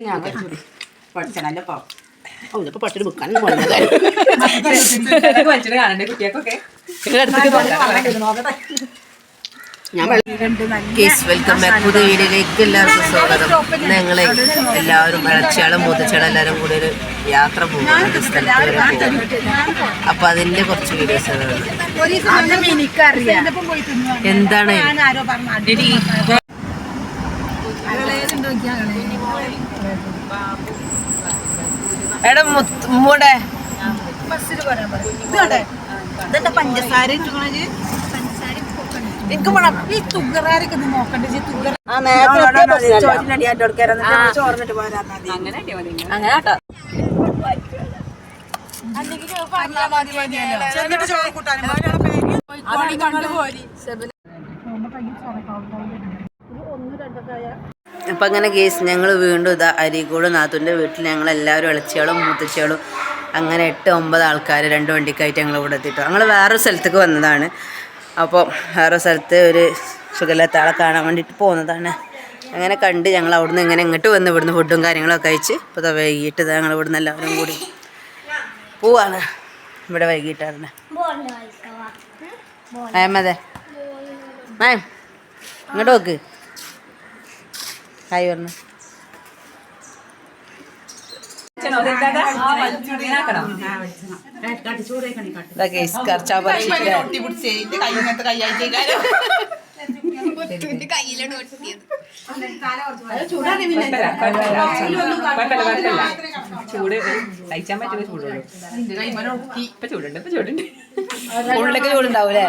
ഞാൻ പഠിച്ചണല്ലോ ഇപ്പൊ. ഓ ഇതിപ്പോ ഞാൻ വെൽക്കം ബാക്ക് പുതിയ എല്ലാവർക്കും സ്വാഗതം. ഞങ്ങളെ എല്ലാവരും ഇളച്ചിയാളും മൂത്തച്ചാളും എല്ലാവരും കൂടി ഒരു യാത്ര പോകുന്നുണ്ട് സ്ഥലത്ത് വരെ അപ്പൊ അതിന്റെ കുറച്ച് വീഡിയോസ് എന്താണ്? എടാ മുത്തൂടെ ഇതെന്താ പഞ്ചസാര എനിക്ക് ഈ തുകറാരൊക്കെ നോക്കണ്ടേ? കൊടുക്കാറ്. ചോറിനിട്ട് പോരാ അങ്ങനെ അങ്ങനെ ചോറ് കൂട്ടാനും അപ്പം അങ്ങനെ കേസ് ഞങ്ങൾ വീണ്ടും ഇതാ അരീക്കോട് നാത്തുന്റെ വീട്ടിൽ ഞങ്ങൾ എല്ലാവരും ഇളച്ചിയാളും മൂത്തച്ചയാളും അങ്ങനെ എട്ട് ഒമ്പത് ആൾക്കാർ രണ്ട് വണ്ടിക്കായിട്ട് ഞങ്ങൾ ഇവിടെ എത്തിയിട്ടു ഞങ്ങൾ വേറൊരു സ്ഥലത്തേക്ക് വന്നതാണ്. അപ്പോൾ വേറെ സ്ഥലത്ത് ഒരു സുഖമില്ലാത്ത ആളെ കാണാൻ വേണ്ടിയിട്ട് പോകുന്നതാണ് അങ്ങനെ കണ്ട് ഞങ്ങൾ അവിടുന്ന് ഇങ്ങനെ ഇങ്ങോട്ട് വന്ന് ഇവിടുന്ന് ഫുഡും കാര്യങ്ങളൊക്കെ കഴിച്ച് ഇപ്പോൾ ഇതാ വൈകിട്ട് ഇതാ ഞങ്ങൾ ഇവിടുന്ന് എല്ലാവരും കൂടി പോവാണ്. ഇവിടെ വൈകിട്ടാണ്. അതെ. മാം ഇങ്ങോട്ട് നോക്ക്. ഹായ് പറഞ്ഞു. കർച്ചാ പറിച്ചിട്ട് ചൂട് സഹിക്കാൻ പറ്റുന്ന ചൂടുള്ളൂ. ഇപ്പൊ ചൂടുണ്ട് ഇപ്പൊ ചൂടുണ്ട്. ഉള്ളിലേക്ക് ചൂടുണ്ടാവൂലേ?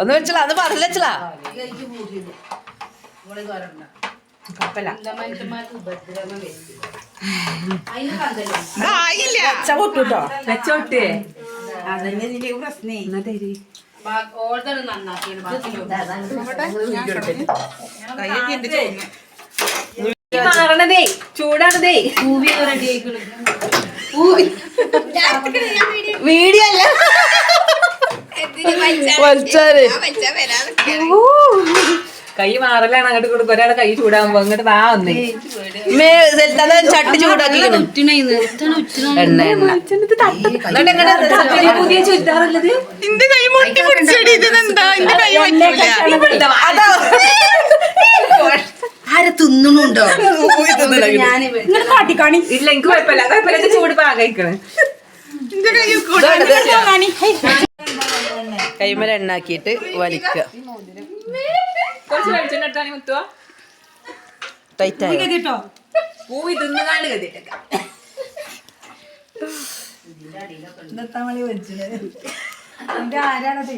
ഒന്ന് വെച്ചലാ അത് പറഞ്ഞില്ല വെച്ചലാ വെച്ചോട്ടേ അതന്നെ ഇതിന്റെ തരി മാറണതേ ചൂടാണതേ വീഡിയോ അല്ല. വലിച്ചാൽ. കൈ മാറലാണ് അങ്ങോട്ട് കൊടുക്കും ഒരാളെ കൈ ചൂടാകുമ്പോ അങ്ങോട്ട് വാ ഒന്നേ. ചട്ടി ചൂടാക്കി എണ്ണ എണ്ണ. പുതിയ ചുരിദാറുള്ളത്? കൈ മുട്ടി പിടിച്ചടി ഇതെന്താ? എന്റെ കൈ പറ്റില്ല ആരെ തിന്നണുണ്ടോ? കാട്ടിക്കാണി. ഇല്ല എനിക്ക് കുഴപ്പമില്ല. കുഴപ്പമില്ല. ചൂട് പാകയിക്കണ്. എന്റെ കൈ കൂടെ കാണി കൈമല എണ്ണാക്കിയിട്ട് വലിക്കുക. കുറച്ച് വെളിച്ചെണ്ണ എടുത്താണി മുത്തുവോ ടൈറ്റ് ആയി? കേട്ടോ പൂ ഇതൊന്നും കാണുക ഗതിയിട്ടേക്കാം നിർത്താൻ വേണ്ടി വലിച്ചത് എന്റെ ആരാണത്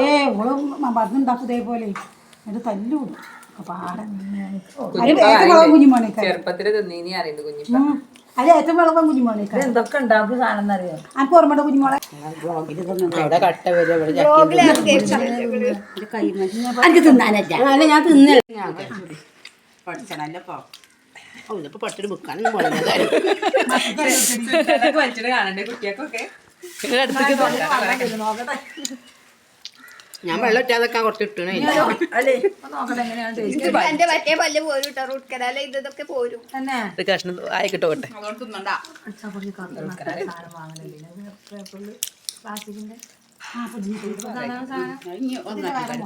ഏ ഓൾ മരുന്നുണ്ടാക്കും ഇതേപോലെ. എന്നിട്ട് തല്ലൂടും പാടം കുഞ്ഞുമോനേക്കാ? ചെറുപ്പത്തിൽ തിന്നീനി അറിയുന്നത് കുഞ്ഞിപ്പ. അത് ഏറ്റവും വിളവൻ കുഞ്ഞുമോളെ എന്തൊക്കെ ഉണ്ടാക്കും സാധനം അറിയാം എനിക്ക് ഓർമ്മയുടെ കുഞ്ഞുമോളെ? എനിക്ക് തിന്നാനല്ല. അല്ല ഞാൻ തിന്ന. പഠിച്ചണല്ലോ ഇതിപ്പോ പഠിച്ചിട്ട് വലിച്ചിട്ട് കാണണ്ടേ കുട്ടികൾക്കൊക്കെ? ഞാൻ വെള്ളം ഇട്ടാതൊക്കെ കുറച്ച് ഇട്ടണേ എന്റെ മറ്റേ പല്ല് പോരും കേട്ടോ റൂട്ട് കനാല് ഇതൊക്കെ പോരും. ഇത് കഷ്ണം ആയിക്കിട്ടോ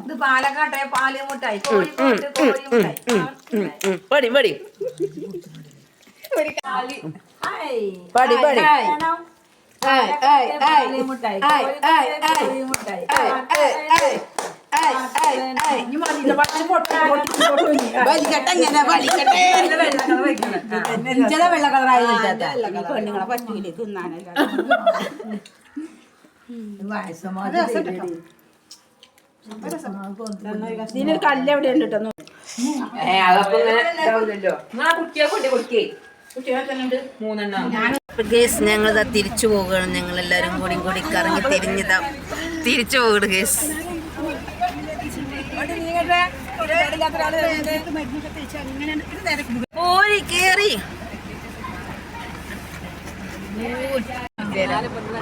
ഇത് പാലക്കാട്ടെ പാൽ മുട്ടായി. പടി പടി. പടി പടി. മുട്ടായി വെള്ള കളറായി പെണ്ണുങ്ങളെ പറ്റൂലേ തിന്നാനല്ല. കല്ല് എവിടെ ഉണ്ട് കേട്ടോ കുട്ടിയെ കൊണ്ടേ കൊടുക്കേ. മൂന്നെണ്ണം. കേസ് ഞങ്ങൾ തിരിച്ചു പോവുകയാണ് ഞങ്ങൾ എല്ലാവരും കൂടി കൂടി കറങ്ങി തിരിഞ്ഞതാ. തിരിച്ചു പോകണം ഗേസ് ഓടി കേറി.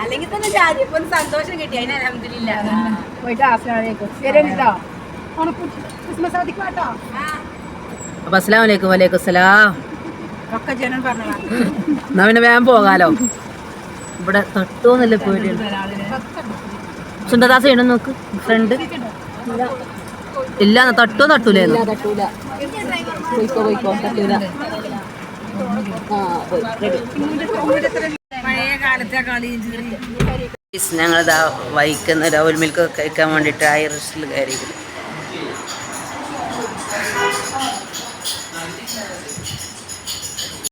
അല്ലെങ്കിൽ തന്നെ ജാതി ഇപ്പൊ ഒരു സന്തോഷം കിട്ടി. അതിന് അലഹമില്ല പോയിട്ട് ആശ്രയിക്കും ശരിയാ ക്രിസ്മസ് കേട്ടോ അപ്പൊ അസ്സലാം വലൈക്കും വലൈക്കും എന്നാ പിന്നെ വേഗം പോകാലോ. ഇവിടെ തട്ടുമെന്നല്ലേ പേടിയുണ്ട് സുന്ദരദാസ് ചെയ്യണം നോക്ക്. ഫ്രണ്ട് ഇല്ല തട്ടോ തട്ടൂലേന്ന് പഴയ കാലത്തെ കളി ഞങ്ങളിതാ വൈക്കുന്ന രൗൽ മിൽക്ക് കഴിക്കാൻ വേണ്ടിയിട്ട് ഐറിഷിൽ കയറി